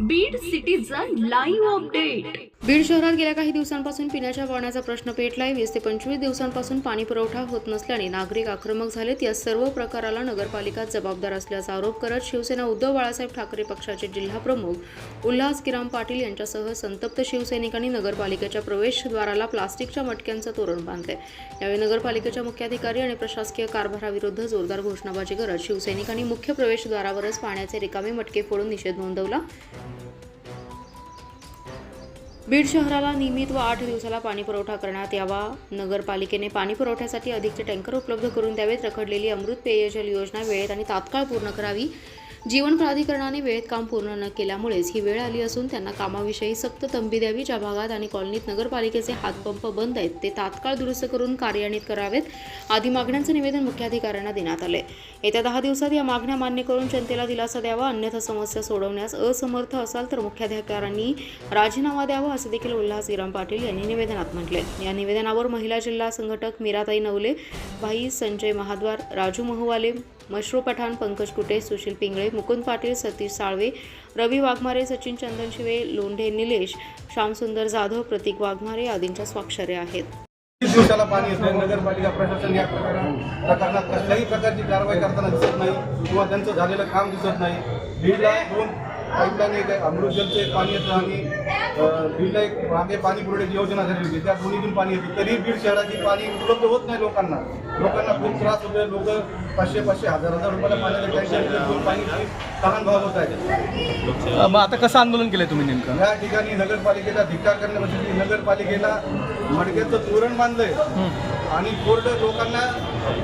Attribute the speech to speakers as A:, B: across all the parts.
A: Beed citizen live update
B: Beed शहरात गेल्या काही दिवसांपासून पिण्याच्या पाण्याचा प्रश्न पेटलाय. वीस ते पंचवीस दिवसांपासून पाणी पुरवठा होत नसल्याने नागरिक आक्रमक झालेत. या सर्व प्रकाराला नगरपालिका जबाबदार असल्याचा आरोप करत शिवसेना उद्धव बाळासाहेब ठाकरे पक्षाचे जिल्हा प्रमुख उल्हास किराम पाटील यांच्यासह संतप्त शिवसैनिकांनी नगरपालिकेच्या प्रवेशद्वाराला प्लास्टिकच्या मटक्यांचं तोरण बांधले यावेळी नगरपालिकेच्या मुख्याधिकारी आणि प्रशासकीय कारभाराविरुद्ध जोरदार घोषणाबाजी करत शिवसैनिकांनी मुख्य प्रवेशद्वारावरच पाण्याचे रिकामे मटके फोडून निषेध नोंदवला. बीड शहराला नियमित व आठ दिवसाला पाणी पुरवठा करण्यात यावा. नगरपालिकेने पाणी पुरवठ्यासाठी अधिकचे टँकर उपलब्ध करून द्यावेत. रखडलेली अमृत पेयजल योजना वेळेत आणि तात्काळ पूर्ण करावी. जीवन प्राधिकरणाने वेळेत काम पूर्ण न केल्यामुळेच ही वेळ आली असून त्यांना कामाविषयी सक्त तंबी द्यावी ज्या भागात आणि कॉलनीत नगरपालिकेचे हातपंप बंद आहेत ते तात्काळ दुरुस्त करून कार्यान्वित करावेत आदी मागण्यांचं निवेदन मुख्याधिकाऱ्यांना देण्यात आले येत्या दहा दिवसात या मागण्या मान्य करून जनतेला दिलासा द्यावा अन्यथा समस्या सोडवण्यास असमर्थ असाल तर मुख्याधिकाऱ्यांनी राजीनामा द्यावा असे देखील उल्हास इराम पाटील यांनी निवेदनात म्हटले या निवेदनावर महिला जिल्हा संघटक मीराताई नवले भाई संजय महाद्वार राजू महवाले मशरू पठाण पंकज कुटे सुशील पिंगळे मुकुंद पाटील सतीश साळवे रवी वाघमारे सचिन चंदनशिवे लोंढे निलेश श्यामसुंदर जाधव प्रतीक वाघमारे आदींच्या स्वाक्षऱ्या आहेत.
C: दिवसाला पाणी येतं नगरपालिका प्रशासन या प्रकरणात कसल्याही प्रकारची कारवाई करताना दिसत नाही किंवा त्यांचं झालेलं काम दिसत नाही. बीडला दोन पाईपलाईन एक आहे अमृत जलचं एक पाणी येतं आणि बीडला एक मागे पाणी पुरवठ्याची योजना झालेली होती. त्या दोन्हीतून पाणी येतं. तरी बीड शहराची पाणी उपलब्ध होत नाही लोकांना. लोकांना खूप त्रास होतोय. लोक पाचशे पाचशे हजार हजार रुपयाला पाण्याचं टँकर पाणीची तहान भाव होत आहे.
D: मग आता कसं आंदोलन केलंय तुम्ही नेमकं?
C: या ठिकाणी नगरपालिकेचा धिक्कार करण्यासाठी नगरपालिकेला मडक्याचं तोरण बांधलंय. आणि कोर्ट लोकांना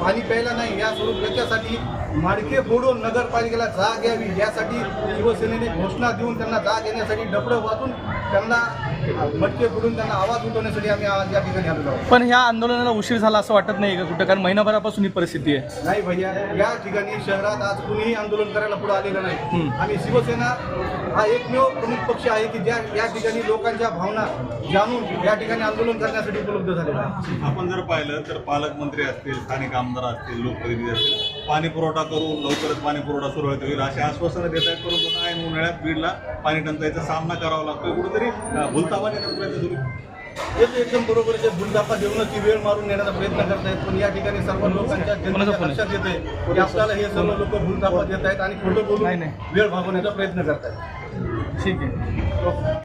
C: पाणी प्यायला नाही या स्वरूप याच्यासाठी मडके फोडून नगरपालिकेला जाग यावी यासाठी शिवसेनेने घोषणा देऊन त्यांना जाग येण्यासाठी डबडं वाचून त्यांना मटके फोडून त्यांना आवाज उठवण्यासाठी आम्ही आज या ठिकाणी आलेलो आहोत.
D: पण ह्या आंदोलनाला उशीर झाला असं वाटत नाही का कुठं? कारण महिनाभरापासून ही परिस्थिती आहे.
C: नाही भैया या ठिकाणी शहरात आज कुणीही आंदोलन करायला पुढे आलेलं नाही. आणि शिवसेना हा एकमेव प्रमुख पक्ष आहे की ज्या या ठिकाणी लोकांच्या भावना जाणून या ठिकाणी आंदोलन करण्यासाठी उपलब्ध झालेला आहे.
E: आपण जर पाहिलं तर पालकमंत्री असतील स्थानिक आमदार असतील लोकप्रतिनिधी असतील पाणी पुरवठा करून लवकरच पाणी पुरवठा सुरळीत होईल अशी आश्वासनं देत आहेत परंतु काय उन्हाळ्यात बीडला पाणी टंचाईचा सामना करावा लागतोय. कुठेतरी प्रयत्न
C: हे तर एकदम बरोबर आहे भूलदापा देऊनच ती वेळ मारून नेण्याचा प्रयत्न करतायत पण या ठिकाणी सर्व लोकांच्या जनतेच्या? लक्षात येत आहे? की आपल्याला हे सर्व लोक भूलदापा देत आहेत आणि खोटं
D: नाही,
C: बोलून
D: नाही.
C: वेळ भागवण्याचा प्रयत्न करतायत.
D: ठीक आहे.